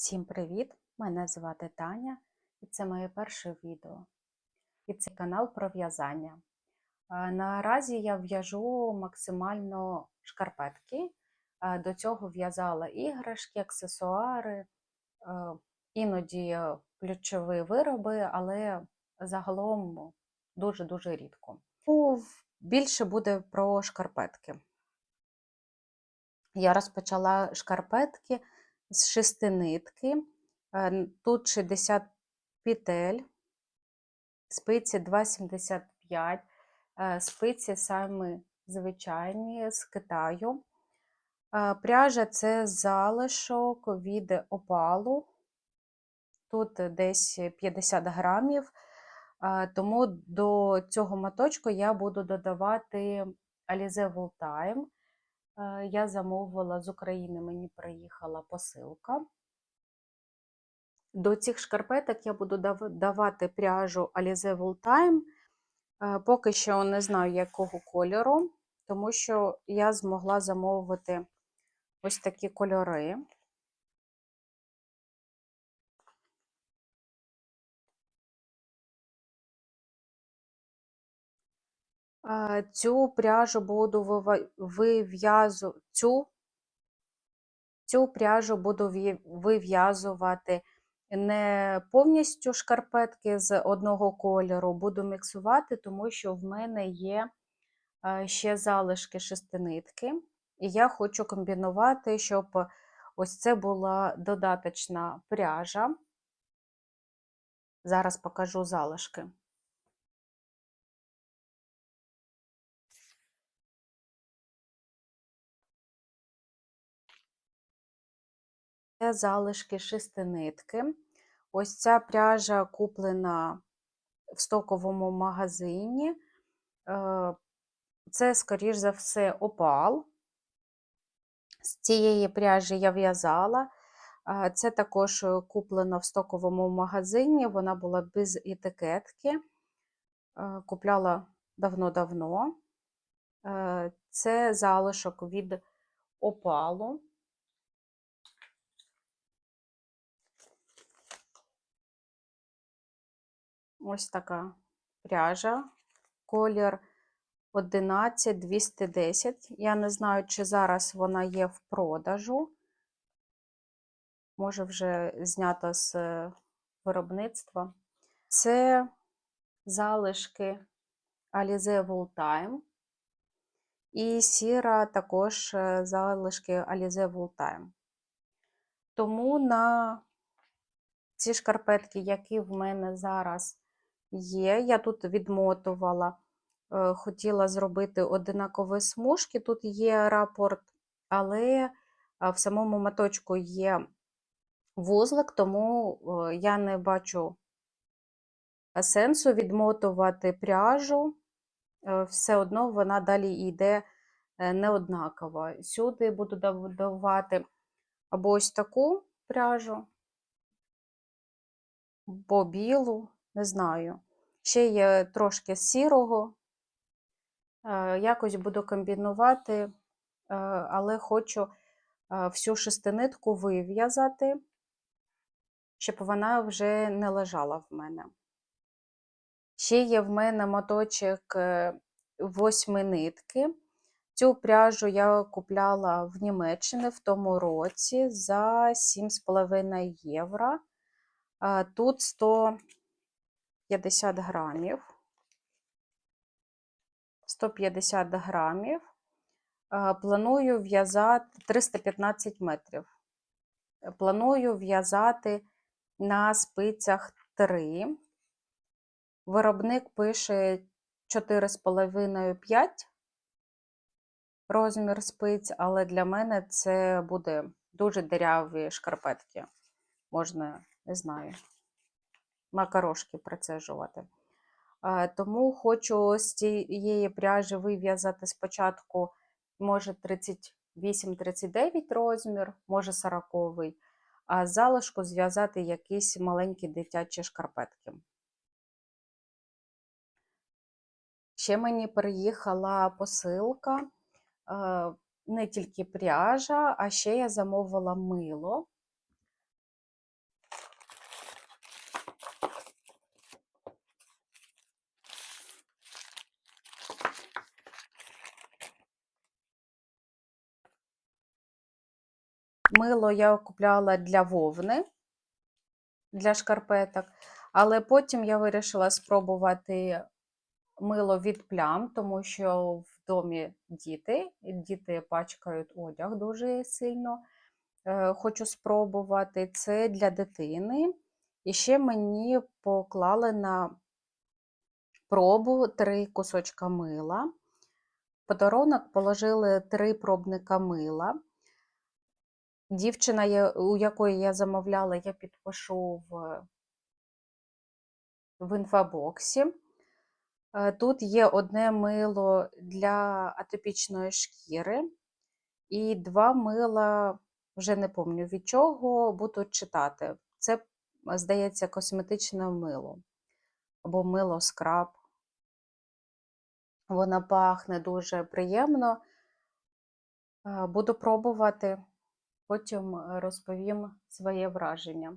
Всім привіт! Мене звати Таня, і це моє перше відео. І це канал про в'язання. Наразі я в'яжу максимально шкарпетки. До цього в'язала іграшки, аксесуари, іноді ключові вироби, але загалом дуже-дуже рідко. Ну, Більше буде про шкарпетки. Я розпочала шкарпетки з шести нитки. Е, Тут 60 петель, спиці 2,75, е, спиці саме звичайні з Китаю. Е, Пряжа це залишок від опалу. Тут десь 50 грамів. Тому до цього моточку я буду додавати Alize Time. Е, Я замовила з України, мені приїхала посилка. До цих шкарпеток я буду давати пряжу Alize Time. Е, Поки що не знаю, якого кольору, тому що я змогла замовити ось такі кольори. Цю пряжу буду вив'язу... Цю, цю пряжу буду вив'язувати не повністю шкарпетки з одного кольору, буду міксувати, тому що в мене є е, ще залишки шестинитки, і я хочу комбінувати, щоб ось це була додаточна пряжа. Зараз покажу залишки. Це залишки шестинитки. Ось ця пряжа куплена в стоковому магазині. Е, Це, скоріш за все, опал. З цієї пряжі я в'язала. Е, Це також куплено в стоковому магазині. Вона була без етикетки. Е, Купляла давно-давно. Це залишок від опалу. Ось така пряжа, колір 11210. Я не знаю, чи зараз вона є в продажу. Може, вже знята з е, виробництва. Це залишки Alize Wool Time. І сіра також е, залишки Alize Time. Тому на ці шкарпетки, які в мене зараз є, я тут відмотувала, е, хотіла зробити одинакові смужки. Тут є рапорт, але в самому моточку є вузлик, тому е, я не бачу сенсу відмотувати пряжу. Е, Все одно вона далі йде неоднакова. Сюди буду додавати або ось таку пряжу, або білу, не знаю. Ще є трошки сірого. Е, якось буду комбінувати, е, але хочу е, всю шестинитку вив'язати, щоб вона вже не лежала в мене. Ще є в мене моточок восьми нитки. Цю пряжу я купляла в Німеччині в тому році за 7,5 євро. Тут 100 50 грамів, 150 грамів. Е, планую в'язати 315 метрів. Е, планую в'язати на спицях 3. Виробник пише 4,5-5 розмір спиць, але для мене це буде дуже диряві шкарпетки. Можна, не знаю макарошки процежувати. Е, Тому хочу з цієї пряжі вив'язати спочатку, може, 38-39 розмір, може 40, а залишку зв'язати якісь маленькі дитячі шкарпетки. Ще мені приїхала посилка, е, не тільки пряжа, а ще я замовила мило. Мило я купляла для вовни, для шкарпеток, але потім я вирішила спробувати мило від плям, тому що в домі діти, діти пачкають одяг дуже сильно. Е, Хочу спробувати. Це для дитини. І ще мені поклали на пробу три кусочка мила. Подарунок положили три пробника мила. Дівчина, у якої я замовляла, я підпишу в, в інфобоксі. Е, Тут є одне мило для атопічної шкіри і два мила, вже не пам'ятаю від чого, буду читати. Це, здається, косметичне мило або мило скраб. Вона пахне дуже приємно. Е, Буду пробувати, потім е, розповім своє враження.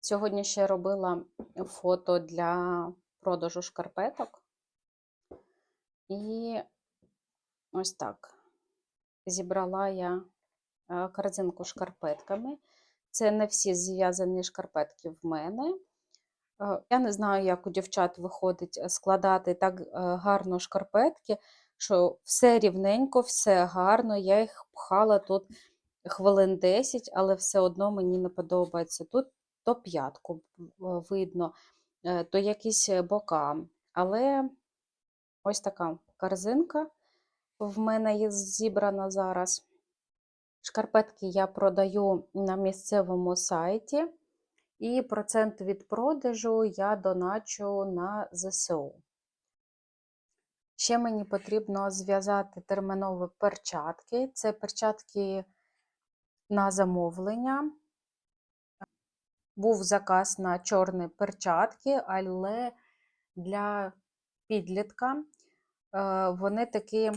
Сьогодні ще робила фото для продажу шкарпеток. І ось так. Зібрала я е, корзинку шкарпетками. Це не всі зв'язані шкарпетки в мене. Е, Я не знаю, як у дівчат виходить складати так гарно шкарпетки, що все рівненько, все гарно. Я їх пхала тут хвилин 10, але все одно мені не подобається. Тут то п'ятку видно, е, то якісь е, бока. Але ось така корзинка в мене є зібрана зараз. Шкарпетки я продаю на місцевому сайті, і процент від продажу я доначу на ЗСУ. Ще мені потрібно зв'язати термінові перчатки. Це перчатки на замовлення. Був заказ на чорні перчатки, але для підлітка е, вони такі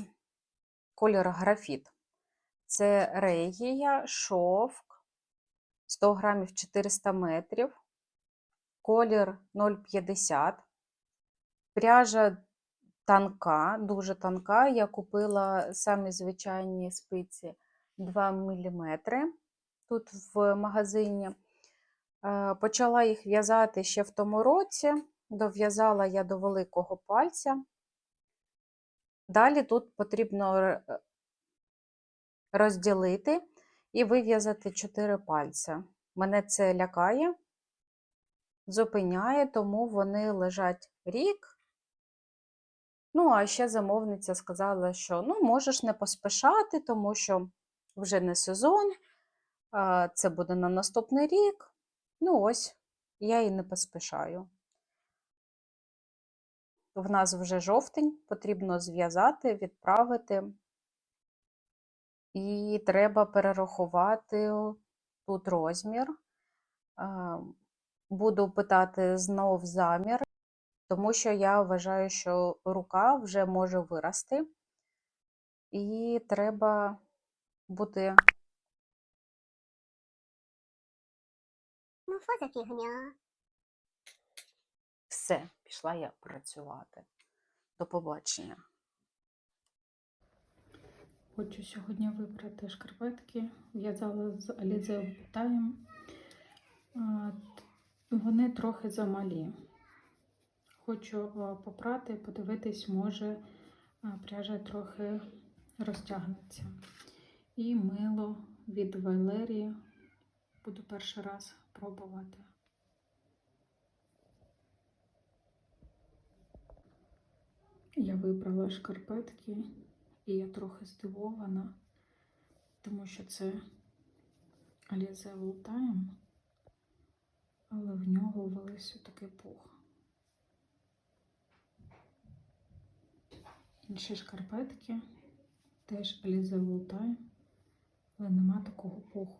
колір графіт. Це регія, шовк, 100 грамів 400 метрів, колір 0,50. Пряжа тонка, дуже тонка. Я купила самі звичайні спиці 2 мм тут в магазині. Е, Почала їх в'язати ще в тому році, дов'язала я до великого пальця. Далі тут потрібно розділити і вив'язати 4 пальця. Мене це лякає, зупиняє, тому вони лежать рік. Ну, а ще замовниця сказала, що ну, можеш не поспішати, тому що вже не сезон, це буде на наступний рік. Ну, ось, я і не поспішаю. В нас вже жовтень, потрібно зв'язати, відправити. І треба перерахувати тут розмір. Буду питати знов замір, тому що я вважаю, що рука вже може вирости, і треба бути Ну, що за фігня? все, пішла я працювати. До побачення. Хочу сьогодні вибрати шкарпетки. В'язала з Alize Time. Вони трохи замалі. Хочу попрати, подивитись, може пряжа трохи розтягнеться. І мило від Валерії. Буду перший раз пробувати. Я вибрала шкарпетки. І я трохи здивована, тому що це Alize Time, але в нього ввалився такий пух. Інші шкарпетки теж Alize Time, але нема такого пуху.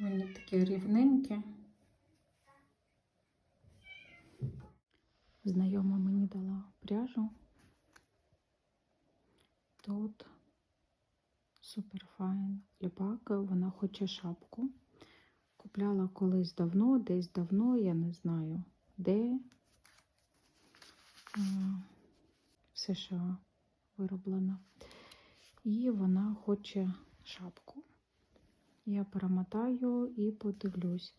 Вони такі рівненькі. Знайома мені дала пряжу. Тут суперфайн ліпака, вона хоче шапку. Купляла колись давно, десь давно, я не знаю де. В США вироблена. і вона хоче шапку. Я перемотаю і подивлюсь.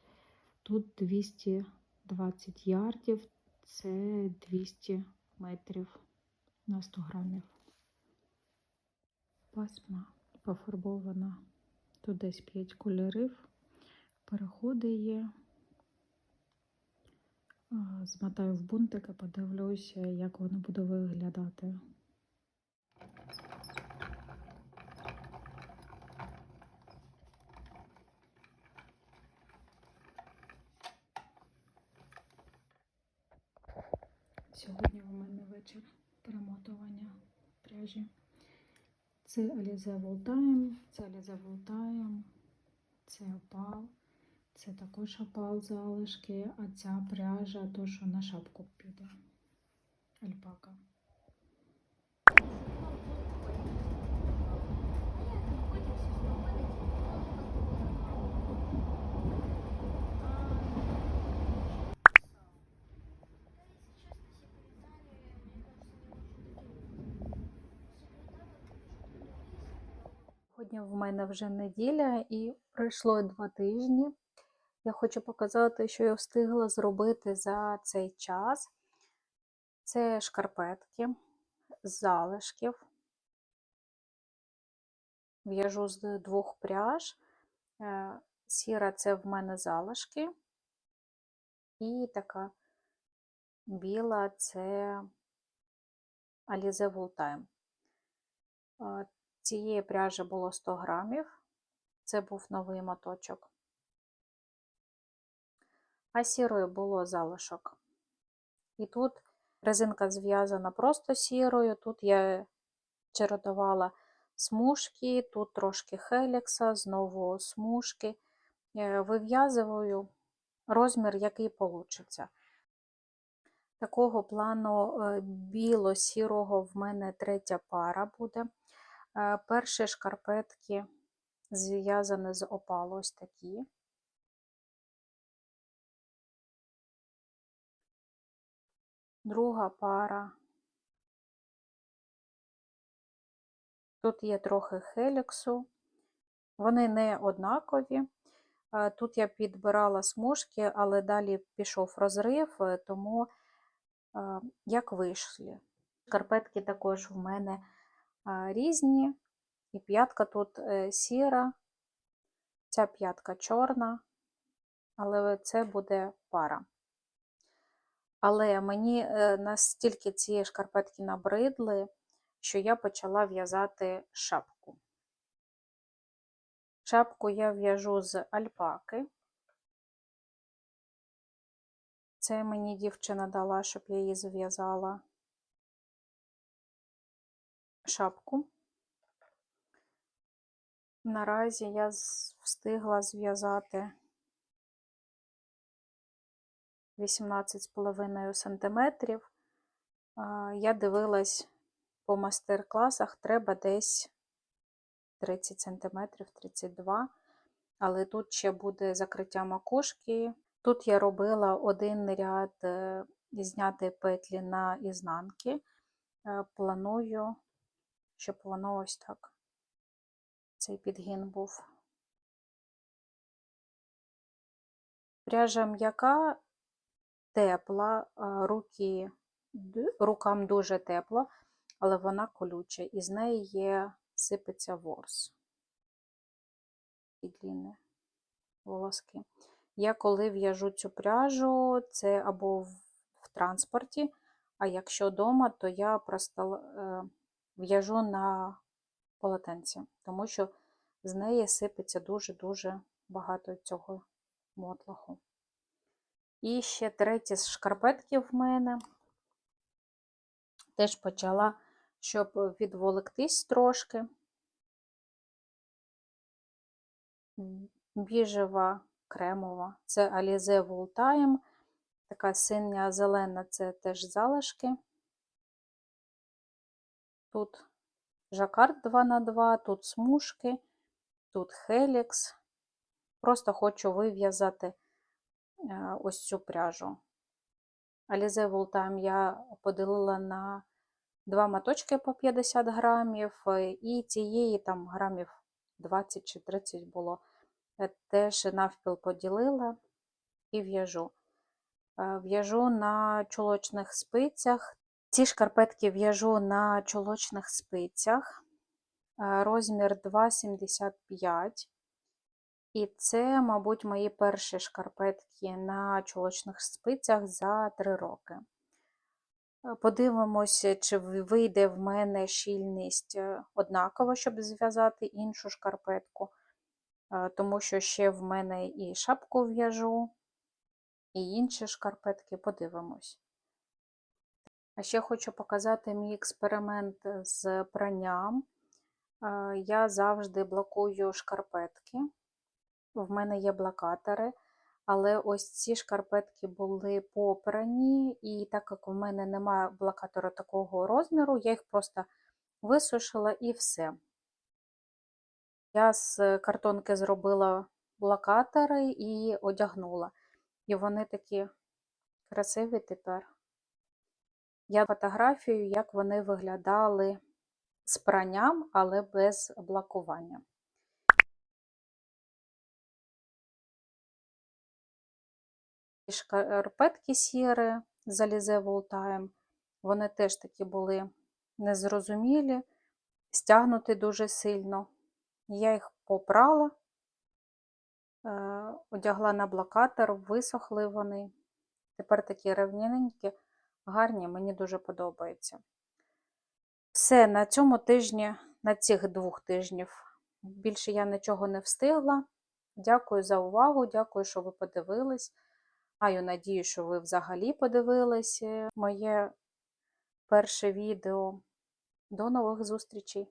Тут 220 ярдів, це 200 метрів на 100 грамів. Пасма пофарбована. Тут десь 5 кольорів. Переходи є. Змотаю в бунтик і подивлюся, як воно буде виглядати. Сьогодні у мене вечір перемотування пряжі. Це Alize Voltime, це Alize Voltime, це опал, це також опал залишки, а ця пряжа то, що на шапку піде. Альпака. Сьогодні в мене вже неділя і пройшло два тижні. Я хочу показати, що я встигла зробити за цей час. Це шкарпетки з залишків. В'яжу з двох пряж. Е, Сіра це в мене залишки. І така біла це Alize Voltime. Е, Цієї пряжі було 100 грамів. Це був новий моточок. А сірою було залишок. І тут резинка зв'язана просто сірою. Тут я чередувала смужки, тут трошки хелікса, знову смужки. Е, Вив'язую розмір, який получиться. Такого плану е, біло-сірого в мене третя пара буде. Е, Перші шкарпетки зв'язані з опалу ось такі. Друга пара. Тут є трохи хеліксу. Вони не однакові. Е, Тут я підбирала смужки, але далі пішов розрив, е, тому е, як вийшли. Шкарпетки також в мене різні. І п'ятка тут сіра, ця п'ятка чорна, але це буде пара. Але мені е, настільки ці шкарпетки набридли, що я почала в'язати шапку. Шапку я в'яжу з альпаки. Це мені дівчина дала, щоб я її зв'язала шапку. Наразі я встигла зв'язати 18,5 см. Я дивилась по мастер-класах, треба десь 30 см, 32 але тут ще буде закриття макушки. Тут я робила один ряд е, зняти петлі на ізнанки. Е, Планую, щоб воно ось так цей підгін був. Пряжа м'яка, тепла, руки, рукам дуже тепло, але вона колюча, і з неї є сипеться ворс. І длінні волоски. Я коли в'яжу цю пряжу, це або в, в транспорті, а якщо вдома, то я просто е, в'яжу на полотенці, тому що з неї сипеться дуже-дуже багато цього мотлаху. І ще треті з шкарпетки в мене. Теж почала, щоб відволіктись трошки. Біжева, кремова. Це Alize Wool. Така синя зелена це теж залишки. Тут жакард 2х2, тут смужки, тут хелікс. Просто хочу вив'язати ось цю пряжу. Alize Wool я поділила на два моточки по 50 грамів, е, і цієї там грамів 20 чи 30 було. Е, Теж навпіл поділила і в'яжу. Е, В'яжу на чулочних спицях. Ці шкарпетки в'яжу на чулочних спицях. Розмір 2,75. І це, мабуть, мої перші шкарпетки на чулочних спицях за 3 роки. Е, Подивимося, чи вийде в мене щільність е, однакова, щоб зв'язати іншу шкарпетку, Е, тому що ще в мене і шапку в'яжу, і інші шкарпетки подивимось. А ще хочу показати мій експеримент з пранням. Я завжди блокую шкарпетки. В мене є блокатори, але ось ці шкарпетки були попрані, і так як в мене немає блокатора такого розміру, я їх просто висушила і все. Я з картонки зробила блокатори і одягнула. І вони такі красиві тепер. Я фотографію, як вони виглядали з пранням, але без блокування. Шкарпетки сірі з Alize Time, вони теж такі були незрозумілі, стягнуті дуже сильно. Я їх попрала, е, одягла на блокатор, висохли вони. Тепер такі рівненькі, гарні, мені дуже подобається. Все, на цьому тижні, на цих двох тижнів, більше я нічого не встигла. Дякую за увагу, дякую, що ви подивились. Маю надію, що ви взагалі подивилися моє перше відео. До нових зустрічей!